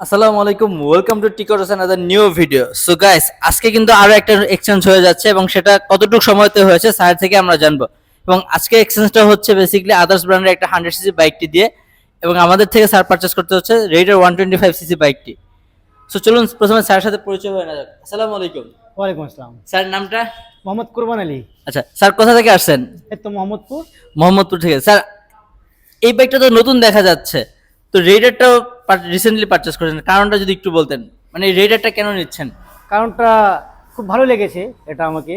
আসসালামু আলাইকুম welcome to টিকট another new video so guys আজকে কিন্তু আরও একটা এক্সচেঞ্জ হয়ে যাচ্ছে এবং সেটা কতটুকু সময়তে হয়েছে স্যার থেকে আমরা জানব। এবং আজকে এক্সচেঞ্জটা হচ্ছে বেসিক্যালি আদার্স ব্র্যান্ডের একটা হান্ড্রেড সিসি বাইকটি দিয়ে এবং আমাদের থেকে স্যার পারচেস করতে হচ্ছে Raider one twenty five CC বাইকটি সো চলুন প্রথমে স্যারের সাথে পরিচয় হয়ে না যাক। আসসালামু আলাইকুম। ওয়ালাইকুম আসসালাম। স্যার নামটা? মোহাম্মদ কুরবান আলী। আচ্ছা স্যার কোথা থেকে আসছেন? এই তো মোহাম্মদপুর। মোহাম্মদপুর থেকে। স্যার এই বাইকটা তো নতুন দেখা যাচ্ছে। তো রেডারটাও রিসেন্টলি পারচেস করেছেন। কারণটা যদি একটু বলতেন মানে এই রেডারটা কেন নিচ্ছেন? কারণটা খুব ভালো লেগেছে এটা আমাকে।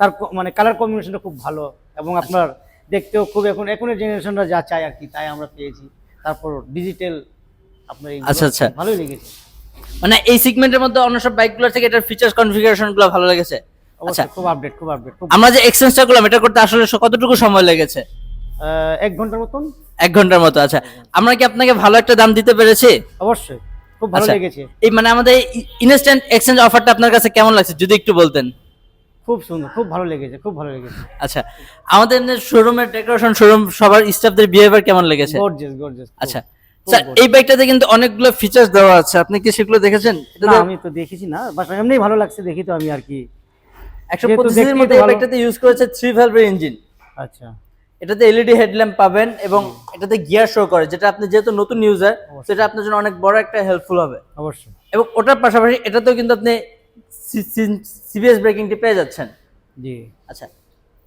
তার মানে কালার কম্বিনেশনটা খুব ভালো এবং আপনার দেখতেও খুব এখন এখনের জেনারেশনরা যা চায় আর কি তাই আমরা পেয়েছি। তারপর ডিজিটাল আপনার আচ্ছা, আচ্ছা। ভালোই লেগেছে। মানে এই সেগমেন্টের মধ্যে অন্য সব বাইকগুলোর থেকে এটার ফিচার্স কনফিগারেশনগুলো ভালো লেগেছে? আচ্ছা। খুব আপডেট খুব আপডেট আমরা যে এক্সচেঞ্জটা করলাম এটা করতে আসলে কতটুকু সময় লেগেছে? এক ঘণ্টার মতন। এক ঘণ্টার মতো আচ্ছা। আমরা কি আপনাকে ভালো একটা দাম দিতে পেরেছি? অবশ্যই খুব ভালো আচ্ছা। লেগেছে। এই মানে আমাদের ইনস্ট্যান্ট এক্সচেঞ্জ অফারটা আপনার কাছে কেমন লাগছে? যদি একটু বলতেন। খুব সুন্দর খুব ভালো লেগেছে খুব ভালো লেগেছে। আচ্ছা আমাদের শোরুমের ডেকোরেশন শোরুম সবার স্টাফদের বিহেভিয়ার কেমন লেগেছে? গর্জিয়াস গর্জিয়াস আচ্ছা। স্যার এই বাইকটাতে কিন্তু অনেকগুলো ফিচার্স দেওয়া আছে। আপনি কি সেগুলো দেখেছেন? না আমি তো দেখেছি না বাট এমনি ভালো লাগছে দেখি তো আমি আর কি। একশো যেহেতু পঁচিশের দেখতেই মধ্যে এই। বাইকটাতে ইউজ করেছে থ্রি ভ্যালভের ইঞ্জিন আচ্ছা। এটাতে এলইডি হেডল্যাম্প পাবেন এবং এটাতে গিয়ার শো করে যেটা আপনি যেহেতু নতুন ইউজার সেটা আপনার জন্য অনেক বড় একটা হেল্পফুল হবে। অবশ্যই। এবং ওটার পাশাপাশি এটাতেও কিন্তু আপনি সিবিএস ব্রেকিংটি পেয়ে যাচ্ছেন। জি। আচ্ছা।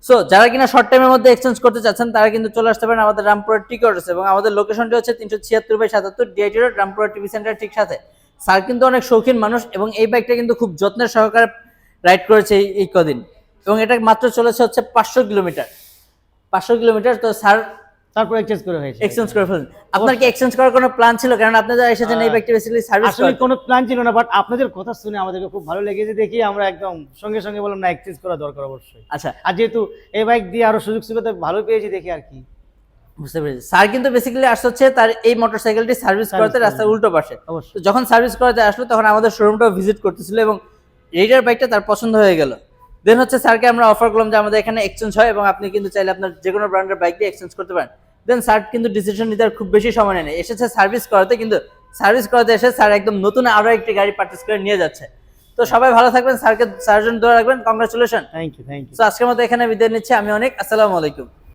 সো যারা কিনা শর্ট টাইমের মধ্যে এক্সচেঞ্জ করতে চাচ্ছেন তারা কিন্তু চলে আসতে পারেন আমাদের রামপুরের টিকটস এবং আমাদের লোকেশনটি হচ্ছে তিনশো ছিয়াত্তর বাই সাতাত্তর DIT road Rampura TV centre ঠিক সাথে। স্যার কিন্তু অনেক শৌখিন মানুষ এবং এই বাইকটা কিন্তু খুব যত্নের সহকারে রাইড করেছে এই- এই কদিন। এবং এটা মাত্র চলেছে হচ্ছে পাঁচশো কিলোমিটার। পাঁচশো কিলোমিটার তো স্যার তারপর এক্সচেঞ্জ করে হয়েছে এক্সচেঞ্জ করে ফেলুন আপনার কি এক্সচেঞ্জ করার কোনো প্ল্যান ছিল? কারণ আপনি যারা এসেছেন এই বাইকটা বেসিক্যালি সার্ভিস আসলে কোনো প্ল্যান ছিল না বাট আপনাদের কথা শুনে আমাদেরকে খুব ভালো লেগেছে দেখি আমরা একদম সঙ্গে সঙ্গে বললাম না এক্সচেঞ্জ করা দরকার অবশ্যই। আচ্ছা। আর যেহেতু এই বাইক দিয়ে আরও সুযোগ সুবিধা ভালো পেয়েছি দেখি আর কি। বুঝতে পেরেছি। স্যার কিন্তু বেসিক্যালি আসছে হচ্ছে তার এই মোটরসাইকেলটি সার্ভিস করাতে রাস্তার উল্টো পাশে। যখন সার্ভিস করাতে আসলো তখন আমাদের শোরুমটাও ভিজিট করতেছিল এবং রেডার বাইকটা তার পছন্দ হয়ে গেল। দেন হচ্ছে স্যারকে আমরা অফার করলাম যে আমাদের এখানে এক্সচেঞ্জ হয় এবং আপনি কিন্তু চাইলে আপনার যে কোনো ব্র্যান্ডের বাইক দিয়ে এক্সচেঞ্জ করতে পারেন। দেন স্যার কিন্তু ডিসিশন নিতে আর খুব বেশি সময় নেয় এসেছে সার্ভিস করাতে কিন্তু সার্ভিস করাতে এসে স্যার একদম নতুন আরও একটি গাড়ি পার্চেস করে নিয়ে যাচ্ছে। তো সবাই ভালো থাকবেন স্যারকে স্যারজন ধরে রাখবেন। Congratulation thank you thank you তো আজকের মতো এখানে বিদায় নিচ্ছি আমি অনেক আসসালামু আলাইকুম।